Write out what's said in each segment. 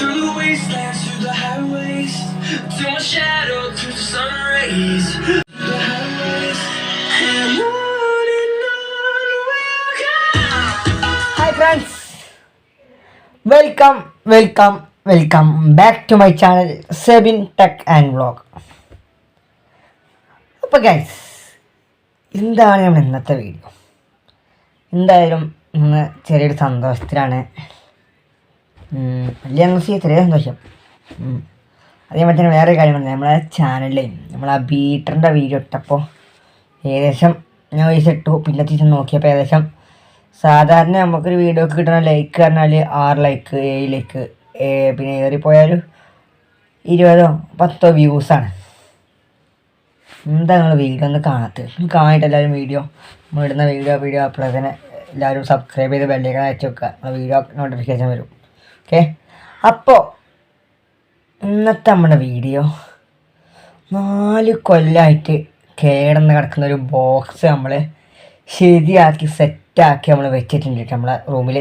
through the wastelands, through the highways, till my shadow turns to sun rays. Hi friends welcome welcome welcome back to my channel Sebin tech and vlog അപ്പോൾ guys എന്താണ് നമ്മൾ ഇന്നത്തെ video എന്തായാലും ഇന്ന് ചെറിയൊരു സന്തോഷത്തിലാണ് വലിയ C ചെറിയ സന്തോഷം. അതേപോലെ തന്നെ വേറെ കാര്യം പറഞ്ഞാൽ നമ്മളെ ചാനലിൽ നമ്മൾ ആ ബീറ്ററിന്റെ വീഡിയോ ഇട്ടപ്പോൾ ഏകദേശം ഞാൻ വയസ്സ് ഇട്ടു. പിന്നെ തിരിച്ച് നോക്കിയപ്പോൾ ഏകദേശം സാധാരണ നമുക്കൊരു വീഡിയോക്ക് കിട്ടുന്ന ലൈക്ക് പറഞ്ഞാൽ ആറ് ലൈക്ക് ഏഴ് ലൈക്ക് പിന്നെ ഏറിപ്പോയാൽ ഇരുപതോ പത്തോ വ്യൂസാണ് എന്താ നിങ്ങൾ വീഡിയോ ഒന്ന് നിങ്ങൾ കാണിട്ട് എല്ലാവരും വീഡിയോ നമ്മൾ ഇടുന്ന വീഡിയോ വീഡിയോ അപ്ലോഡ് തന്നെ എല്ലാവരും സബ്സ്ക്രൈബ് ചെയ്ത് ബെല്ലേക്കാൻ അയച്ചു വെക്കുക. വീഡിയോ നോട്ടിഫിക്കേഷൻ വരും. ഓക്കെ. അപ്പോൾ ഇന്നത്തെ നമ്മുടെ വീഡിയോ. നാല് കൊല്ലമായിട്ട് കേടന്ന് കിടക്കുന്ന ഒരു ബോക്സ് നമ്മൾ ശരിയാക്കി സെറ്റാക്കി നമ്മൾ വെച്ചിട്ടുണ്ട് കേട്ടോ നമ്മളെ റൂമിൽ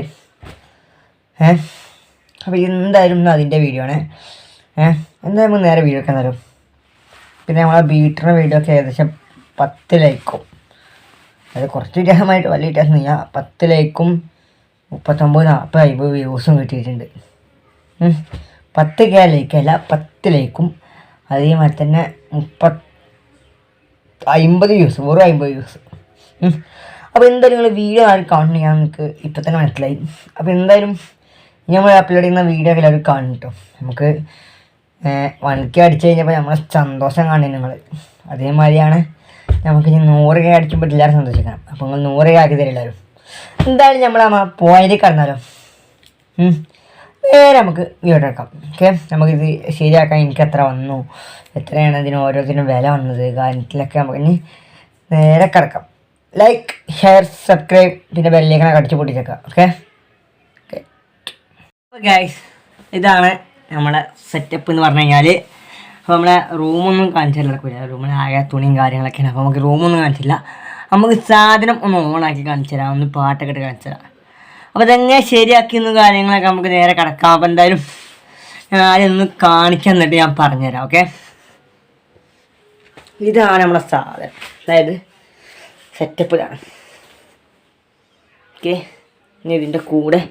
ഏ? അപ്പോൾ എന്തായാലും അതിന്റെ വീഡിയോ ആണ്. ഏ? എന്തായാലും നമുക്ക് നേരെ വീഡിയോ ഒക്കെ തരും പിന്നെ നമ്മളെ ബീറ്ററിന്റെ വീഡിയോ ഒക്കെ ഏകദേശം പത്ത് ലൈക്കും. അത് കുറച്ച് വ്യത്യാസമായിട്ട് വലിയ വ്യത്യാസം ഇല്ല പത്ത് ലൈക്കും മുപ്പത്തൊമ്പത് നാൽപ്പത് അമ്പത് വ്യൂസും കിട്ടിയിട്ടുണ്ട്. പത്ത് കെ ലേക്കല്ല പത്തിലേക്കും. അതേമാതിരി തന്നെ മുപ്പത്ത് അമ്പത് വ്യൂസ് വെറും അമ്പത് വ്യൂസ്. അപ്പോൾ എന്തായാലും നിങ്ങൾ വീഡിയോ ആരും കാണണം ഞാൻ നിങ്ങൾക്ക് ഇപ്പം തന്നെ മനസ്സിലായി. അപ്പോൾ എന്തായാലും നമ്മൾ അപ്ലോഡ് ചെയ്യുന്ന വീഡിയോ ഒക്കെ എല്ലാവരും കാണും കേട്ടോ നമുക്ക് വൺ കെ അടിച്ചു കഴിഞ്ഞപ്പോൾ നമ്മളെ സന്തോഷം കാണുന്നത് നിങ്ങൾ അതേമാതിരിയാണ് നമുക്ക് ഇനി നൂറ് കെ അടിക്കുമ്പോൾ എല്ലാവരും സന്തോഷിക്കണം. അപ്പോൾ നിങ്ങൾ നൂറ് കെ ആക്കി തരും എല്ലാവരും. എന്തായാലും നമ്മൾ പോയിന്റ് കടന്നാലോ. നേരെ നമുക്ക് വീഡിയോ എടുക്കാം ഓക്കെ? നമുക്കിത് ശരിയാക്കാൻ എനിക്ക് എത്ര വന്നു? എത്രയാണ് ഇതിന് ഓരോത്തിനും വില വന്നത്? കാര്യത്തിലൊക്കെ നമുക്ക് ഇനി നേരെ കിടക്കാം. ലൈക്ക് ഷെയർ സബ്സ്ക്രൈബ് പിന്നെ ബെല്ലേക്കണ കടിച്ചു പൊട്ടിച്ചേക്കാം ഓക്കെ? ഗൈസ് ഇതാണ് നമ്മുടെ സെറ്റപ്പ് എന്ന് പറഞ്ഞു കഴിഞ്ഞാൽ അപ്പോൾ നമ്മളെ റൂമൊന്നും കാണിച്ചില്ല നടക്കില്ല റൂമിൽ ആകെ തുണിയും കാര്യങ്ങളൊക്കെയാണ്. അപ്പോൾ നമുക്ക് റൂമൊന്നും കാണിച്ചില്ല നമുക്ക് സാധനം ഒന്ന് ഓണാക്കി കാണിച്ചു തരാം. ഒന്ന് പാട്ടൊക്കെ ഇട്ട് കാണിച്ചു തരാം. അപ്പോൾ ഇതെങ്ങനെ ശരിയാക്കിയെന്ന കാര്യങ്ങളൊക്കെ നമുക്ക് നേരെ കിടക്കാം. അപ്പോൾ എന്തായാലും ഞാൻ ഒന്ന് കാണിച്ചു തന്നിട്ട് ഞാൻ പറഞ്ഞുതരാം ഓക്കെ ഇതാണ് നമ്മളെ സാധനം. അതായത് സെറ്റപ്പ് ഇതാണ് ഓക്കെ ഇനി ഇതിന്റെ കൂടെ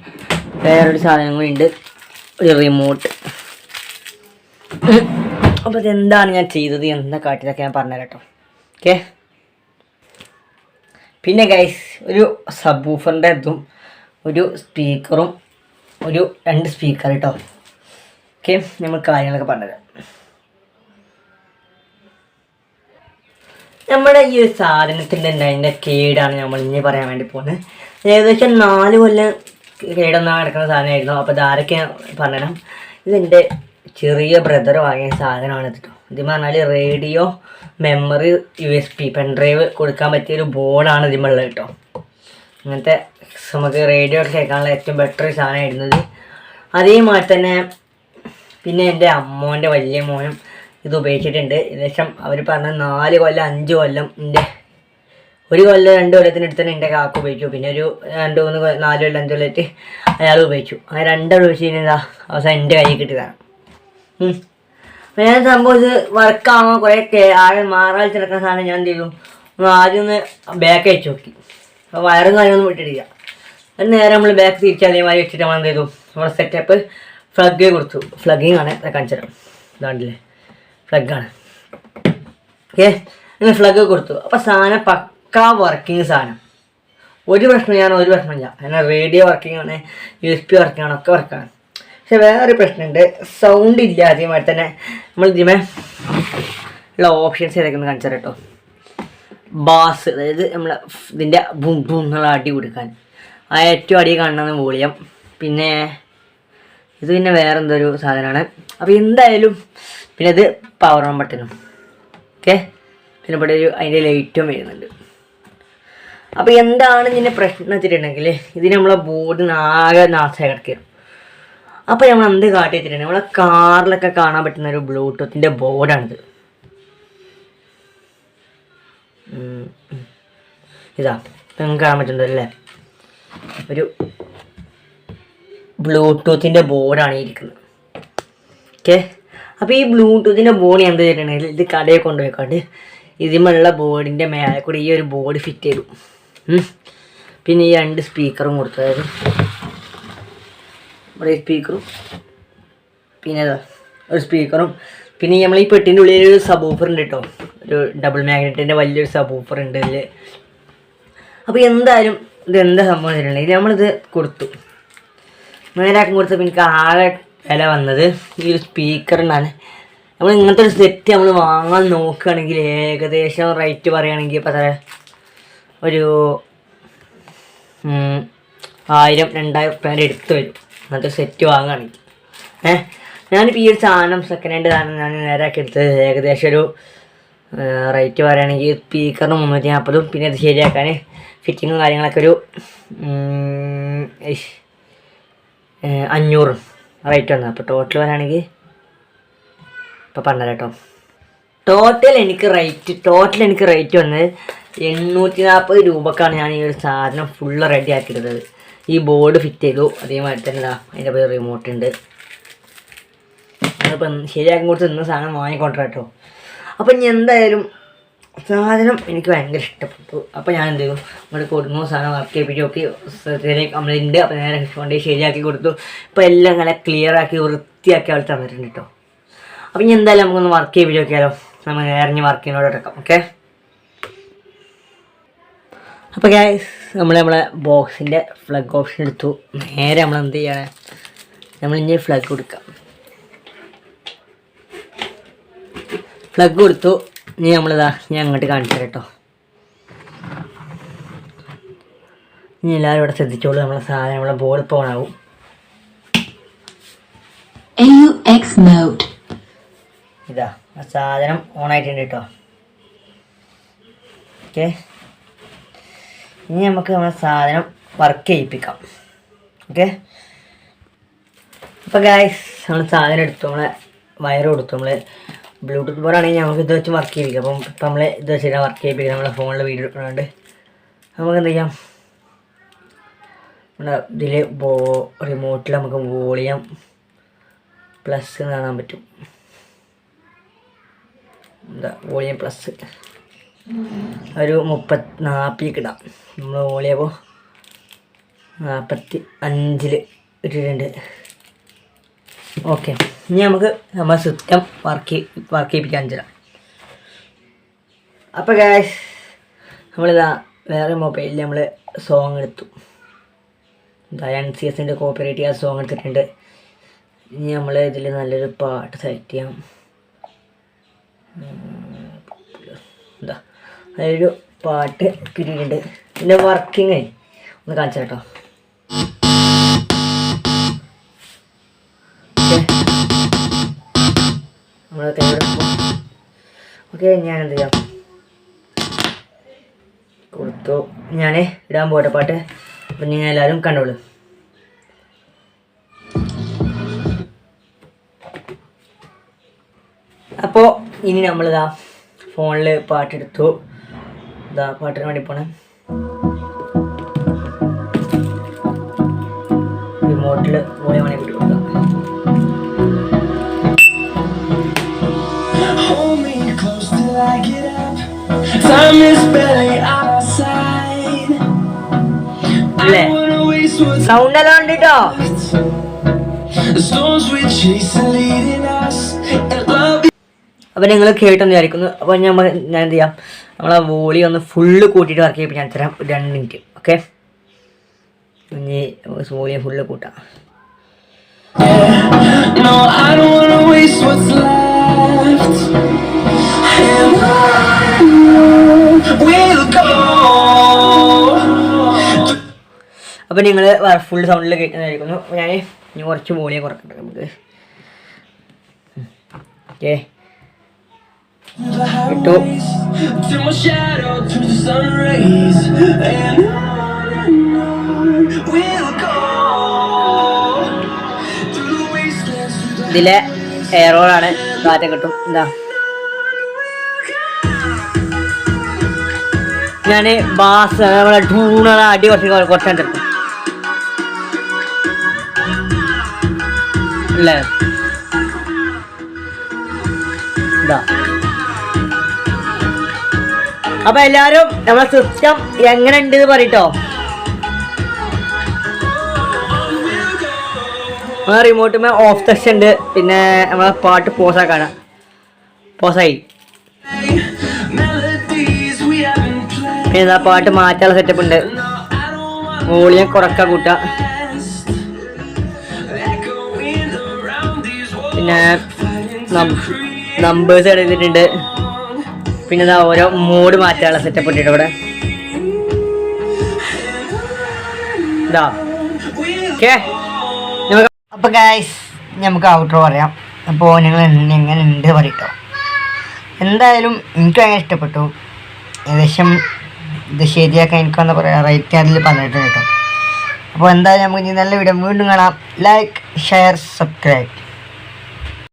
വേറൊരു സാധനം കൂടി ഉണ്ട്. ഒരു റിമോട്ട് അപ്പോൾ ഇതെന്താണ് ഞാൻ ചെയ്തത്? എന്താ കാട്ടിയതൊക്കെ ഞാൻ പറഞ്ഞുതരാം കേട്ടോ. ഓക്കെ പിന്നെ ഗൈസ് ഒരു സബ് ഇതും ഒരു സ്പീക്കറും ഒരു രണ്ട് സ്പീക്കർ കേട്ടോ ഓക്കെ നമ്മൾ കാര്യങ്ങളൊക്കെ പറഞ്ഞുതരാം. നമ്മുടെ ഈ ഒരു സാധനത്തിന്റെ അതിന്റെ കേടാണ് നമ്മൾ ഇനി പറയാൻ വേണ്ടി പോകുന്നത്. ഏകദേശം നാല് കൊല്ലം കേടൊന്നാ കിടക്കുന്ന സാധനമായിരുന്നു. അപ്പോൾ ഇതാരൊക്കെ പറഞ്ഞുതരാം. ഇതെന്റെ ചെറിയ ബ്രദർ വാങ്ങിയ സാധനമാണ് കേട്ടോ ഇത് പറഞ്ഞാൽ radio memory U S B pendrive കൊടുക്കാൻ പറ്റിയ ഒരു ബോർഡാണ് ഇതിമുള്ളത് കേട്ടോ അങ്ങനത്തെ നമുക്ക് റേഡിയോ കേൾക്കാനുള്ള ഏറ്റവും ബെറ്റർ സാധനമായിരുന്നത് അതേമാതിരി തന്നെ പിന്നെ എന്റെ അമ്മോന്റെ വലിയ മോനും ഇത് ഉപയോഗിച്ചിട്ടുണ്ട്. ഏകദേശം അവർ പറഞ്ഞ നാല് കൊല്ലം അഞ്ച് കൊല്ലം എന്റെ ഒരു കൊല്ലം രണ്ട് കൊല്ലത്തിന് അടുത്ത് തന്നെ എന്റെ കാക്ക ഉപയോഗിച്ചു. പിന്നെ ഒരു രണ്ട് മൂന്ന് നാല് കൊല്ലം അഞ്ച് കൊല്ലത്തിൽ അയാൾ ഉപയോഗിച്ചു. ആ രണ്ടാൾ ഉപയോഗിച്ച് അവസാനം എന്റെ കയ്യിൽ കിട്ടിയതാണ്. ഞാൻ സംഭവം ഇത് വർക്കാണോ കുറേ ആകെ മാറാൽ കിടക്കുന്ന സാധനം ഞാൻ എന്ത് ചെയ്തു? ആദ്യം ഒന്ന് ബാക്ക് അയച്ചു നോക്കി. അപ്പോൾ വയറും കാര്യമൊന്നും വിട്ടിട്ടില്ല അത് നേരെ നമ്മൾ ബാക്ക് തിരിച്ച് അതേമാതിരി വെച്ചിട്ട് നമ്മൾ എന്ത് ചെയ്തു? നമ്മുടെ സെറ്റപ്പ് ഫ്ലഗ് കൊടുത്തു. ഫ്ലഗ്ഗിങ് ആണ്. കാണിച്ചു തരാം ഇതാണ്ടില്ലേ? ഫ്ലഗാണ് ഓക്കെ അങ്ങനെ ഫ്ലഗ് കൊടുത്തു. അപ്പോൾ സാധനം പക്കാ വർക്കിംഗ് സാധനം. ഒരു പ്രശ്നം ഞാൻ ഒരു പ്രശ്നമില്ല എന്നാൽ റേഡിയോ വർക്കിംഗ് ആണ് യു എസ് പി വർക്കിംഗ് ആണ് ഒക്കെ വർക്കാണ് പക്ഷെ വേറൊരു പ്രശ്നമുണ്ട്. സൗണ്ട് ഇല്ല. അതേമാതിരി തന്നെ നമ്മൾ ഇതിമേ ഉള്ള ഓപ്ഷൻസ് ഏതൊക്കെ കാണിച്ചു കേട്ടോ. ബാസ് അതായത് നമ്മളെ ഇതിന്റെ ബും ബും എന്നുള്ള അടി കൊടുക്കാൻ. ആ ഏറ്റവും അടി കാണുന്നത് വോളിയം. പിന്നെ ഇത് പിന്നെ വേറെ ഒരു സാധനമാണ്. അപ്പോൾ എന്തായാലും പിന്നെ ഇത് പവർ ഓൺ ബട്ടനും ഓക്കെ പിന്നെ ഇവിടെ ഒരു അതിന്റെ ലൈറ്റും വരുന്നുണ്ട്. അപ്പോൾ എന്താണ് ഇതിന്റെ പ്രശ്നം വെച്ചിട്ടുണ്ടെങ്കിൽ ഇതിന് നമ്മളെ ബോർഡ് ആകെ നാശമായി കിടക്കുകയാണ്. അപ്പോൾ നമ്മൾ എന്ത് കാട്ടി വെച്ചിട്ടുണ്ടെങ്കിൽ നമ്മളെ കാറിലൊക്കെ കാണാൻ പറ്റുന്ന ഒരു ബ്ലൂടൂത്തിന്റെ ബോർഡാണിത് ഇതാ നിങ്ങൾക്ക് കാണാൻ പറ്റുന്നുണ്ടല്ലേ ഒരു ബ്ലൂടൂത്തിന്റെ ബോർഡാണ് ഇരിക്കുന്നത്. ഓക്കെ? അപ്പോൾ ഈ ബ്ലൂടൂത്തിന്റെ ബോർഡ് എന്ത് ചെയ്തിട്ടുണ്ടെങ്കിൽ ഇത് കടയിൽ കൊണ്ടുപോയിക്കൊണ്ട് ഇതിമുള്ള ബോർഡിന്റെ മേലെ കൂടി ഈ ഒരു ബോർഡ് ഫിറ്റ് ചെയ്തു. പിന്നെ ഈ രണ്ട് സ്പീക്കറും കൊടുത്തു. അതായത് ഇവിടെ സ്പീക്കറും പിന്നെ ഒരു സ്പീക്കറും. പിന്നെ നമ്മൾ ഈ പെട്ടിന്റെ ഉള്ളിൽ ഒരു സബ് ഊഫർ ഉണ്ട് കേട്ടോ. ഒരു ഡബിൾ മാഗ്നറ്റിന്റെ വലിയൊരു സബൂഫർ ഉണ്ട് ഇതിൽ അപ്പോൾ എന്തായാലും ഇത് എന്താ സംഭവം വെച്ചിട്ടുണ്ടെങ്കിൽ നമ്മളിത് കൊടുത്തു. നേരാക്കം കൊടുത്തപ്പോൾ എനിക്ക് ആകെ വില വന്നത് ഈ ഒരു സ്പീക്കറിനാണ് നമ്മൾ ഇങ്ങനത്തെ ഒരു സെറ്റ് നമ്മൾ വാങ്ങാൻ നോക്കുകയാണെങ്കിൽ ഏകദേശം റേറ്റ് പറയുകയാണെങ്കിൽ ഇപ്പോൾ എത്ര? ഒരു ആയിരം രണ്ടായിരം റുപ്യേന്റെ എടുത്തു വരും. അങ്ങനത്തെ സെറ്റ് വാങ്ങുകയാണെങ്കിൽ. ഏഹ് ഞാനിപ്പോൾ ഈ ഒരു സാധനം സെക്കൻഡ് ഹാൻഡ് സാധനം ഞാൻ നേരാക്കി എടുത്തത് ഏകദേശം ഒരു റേറ്റ് പറയുകയാണെങ്കിൽ സ്പീക്കറിന് മുന്നൂറ്റി നാൽപ്പതും പിന്നെ അത് ശരിയാക്കാൻ ഫിറ്റിങ്ങും കാര്യങ്ങളൊക്കെ ഒരു അഞ്ഞൂറും റേറ്റ് വന്നത് അപ്പോൾ ടോട്ടൽ പറയുകയാണെങ്കിൽ ഇപ്പോൾ പറഞ്ഞുതരാം കേട്ടോ. ടോട്ടൽ എനിക്ക് റേറ്റ് ടോട്ടൽ എനിക്ക് റേറ്റ് വന്നത് എണ്ണൂറ്റി നാൽപ്പത് രൂപക്കാണ് ഞാൻ ഈ ഒരു സാധനം ഫുള്ള് റെഡി ആക്കിയിട്ടത് ഈ ബോർഡ് ഫിറ്റ് ചെയ്തു. അതേമാതിരി തന്നെ അതിന്റെ പേര് റിമോട്ട് ഉണ്ട്. ശരിയാക്കി കൊടുത്ത് ഇന്ന് സാധനം വാങ്ങിക്കൊണ്ടിരാ കേട്ടോ. അപ്പം ഇനി എന്തായാലും സാധനം എനിക്ക് ഭയങ്കര ഇഷ്ടപ്പെട്ടു. അപ്പോൾ ഞാൻ എന്ത് ചെയ്തു? നമ്മുടെ കൊടുക്കുന്നു സാധനം വർക്ക് ചെയ്യിപ്പിച്ചു നോക്കി ശരിയാക്കി നമ്മളുണ്ട് അപ്പോൾ നേരെ കൊണ്ട് ശരിയാക്കി കൊടുത്തു. ഇപ്പോൾ എല്ലാം നല്ല ക്ലിയർ ആക്കി വൃത്തിയാക്കി അവൾ തന്നിട്ടുണ്ട് കേട്ടോ അപ്പം ഇനി എന്തായാലും നമുക്കൊന്ന് വർക്ക് ചെയ്യിപ്പിച്ച് നോക്കിയാലോ. നമ്മൾ ഇറങ്ങി വർക്ക് ചെയ്യുന്നതോടെ എടുക്കാം ഓക്കെ അപ്പോൾ ഗ്യാസ് നമ്മൾ നമ്മളെ ബോക്സിന്റെ ഫ്ലഗ് ഓപ്ഷൻ എടുത്തു. നേരെ നമ്മൾ എന്ത് ചെയ്യാണ്? നമ്മൾ ഇനി ഫ്ലഗ് കൊടുക്കാം. ഫ്ലഗ് കൊടുത്തു. ഇനി നമ്മളിതാ ഞാൻ അങ്ങോട്ട് കാണിച്ചു കേട്ടോ. ഇനി എല്ലാവരും ഇവിടെ ശ്രദ്ധിച്ചോളൂ നമ്മളെ സാധനം നമ്മളെ ബോർഡ് ഇപ്പോൾ ഓണാവും. ഇതാ ആ സാധനം ഓൺ ആയിട്ടുണ്ട് കേട്ടോ. ഓക്കെ. ഇനി നമുക്ക് നമ്മളെ സാധനം വർക്ക് ചെയ്യിപ്പിക്കാം. ഓക്കെ. അപ്പോൾ ഗായ്സ് നമ്മൾ സാധനം എടുത്തു നമ്മളെ വയർ കൊടുത്തു നമ്മൾ ബ്ലൂടൂത്ത് ബോർഡാണെങ്കിൽ നമുക്ക് ഇത് വെച്ച് വർക്ക് ചെയ്യിപ്പിക്കാം. അപ്പം ഇപ്പം നമ്മൾ ഇത് വെച്ചിട്ട് വർക്ക് ചെയ്യിപ്പിക്കാം. നമ്മളെ ഫോണിൽ വീഡിയോ എടുക്കുന്നുണ്ട് നമുക്ക് എന്ത് ചെയ്യാം? നമ്മുടെ ഇതിൽ ബോ റിമോട്ടിൽ നമുക്ക് വോളിയം പ്ലസ് കാണാൻ പറ്റും. എന്താ? വോളിയം പ്ലസ് ഒരു മുപ്പത്തി നാൽപ്പതിലേക്ക് ഇടാം. നമ്മൾ വോളിയപ്പോൾ നാൽപ്പത്തി അഞ്ചിൽ ഇട്ടിട്ടുണ്ട്. ഓക്കെ. ഇനി നമുക്ക് നമ്മൾ സിസ്റ്റം വർക്ക് വർക്ക് ചെയ്യിപ്പിക്കാൻ ചെല്ലാം അപ്പോൾ ഗ്യാഷ് നമ്മളിതാ വേറെ മൊബൈലിൽ നമ്മൾ സോങ് എടുത്തു. എന്താ എൻ സി എസിന്റെ കോപ്പറേറ്റ് ചെയ്യാൻ സോങ് എടുത്തിട്ടുണ്ട്. ഇനി നമ്മൾ ഇതിൽ നല്ലൊരു പാട്ട് സെലക്ട് ചെയ്യാം. എന്താ? നല്ലൊരു പാട്ട് കിട്ടിയിട്ടുണ്ട്. പിന്നെ വർക്കിങ് ഒന്ന് കാണിച്ചു കേട്ടോ ഓക്കെ ഞാൻ എന്ത് ചെയ്യാം? കൊടുത്തു. ഞാൻ ഇടാൻ പോട്ടെ പാട്ട്. അപ്പം നിങ്ങൾ എല്ലാവരും കണ്ടോളൂ. അപ്പോൾ ഇനി നമ്മളിതാ ഫോണിൽ പാട്ടെടുത്തു. ഇതാ പാട്ടിന് വേണ്ടി പോണേ. റിമോട്ടിൽ പോയ വേണമെങ്കിൽ സൗണ്ട് എല്ലാം ഉണ്ട് കേട്ടോ അപ്പോൾ നിങ്ങൾ കേട്ടെന്ന് വിചാരിക്കുന്നു. അപ്പൊ ഞാൻ ഞാൻ എന്ത് ചെയ്യാം? നമ്മളെ വോളി ഒന്ന് ഫുള്ള് കൂട്ടിയിട്ട് വർക്ക് ചെയ്യുമ്പോൾ ഞാൻ തരാം രണ്ട് മിനിറ്റ് ഓക്കെ ഇനി വോളിയെ ഫുള്ള് കൂട്ടാം. No, I don't wanna waste what's left. അപ്പോൾ നിങ്ങൾ ഫുൾ സൗണ്ടിൽ കേൾക്കുന്നതായിരിക്കുന്നു ഞാൻ ഇനി കുറച്ച് വോളിയം കുറക്കട്ടെ നമുക്ക്. ഓക്കെ. the ഇതിലെ എയറോളാണ് കാറ്റ കിട്ടും. എന്താ? ഞാൻ ബാസ് നമ്മളെ ടൂണാണ് അടി കുറച്ച് കുറച്ചാൻ ഇതാ. അപ്പൊ എല്ലാരും നമ്മളെ സിസ്റ്റം എങ്ങനെ ഉണ്ട് പറയട്ടോ. നമ്മളെ റിമോട്ടുമേ ഓഫ് സെക്ഷൻ ഉണ്ട്. പിന്നെ നമ്മളെ പാട്ട് പോസാക്കാണ് പോസായി. പിന്നെ പാട്ട് മാറ്റാനുള്ള സെറ്റപ്പ് ഉണ്ട്. വോളിയം കുറക്ക കൂട്ട. പിന്നെ നമ്പേഴ്സ് എഴുതിയിട്ടുണ്ട് പിന്നെ ഇതാ ഓരോ മൂഡ് മാറ്റാനുള്ള സെറ്റപ്പ് ഉണ്ട് ഇവിടെ. ഇതാ. ഓക്കെ അപ്പൊ ഗായ്സ് നമുക്ക് ഔട്ടർ പറയാം. അപ്പോൾ നിങ്ങൾ എങ്ങനെ ഉണ്ട് പറയട്ടോ. എന്തായാലും എനിക്ക് ഭയങ്കര ഇഷ്ടപ്പെട്ടു. ഏകദേശം ഇത് ശരിയാക്കാൻ എനിക്കൊന്ന് പറയാം റൈറ്റ് ഹാൻഡിൽ പറഞ്ഞിട്ടുണ്ട് കേട്ടോ. അപ്പോൾ എന്തായാലും നമുക്ക് നല്ല വീഡിയോ വീണ്ടും കാണാം. Like share subscribe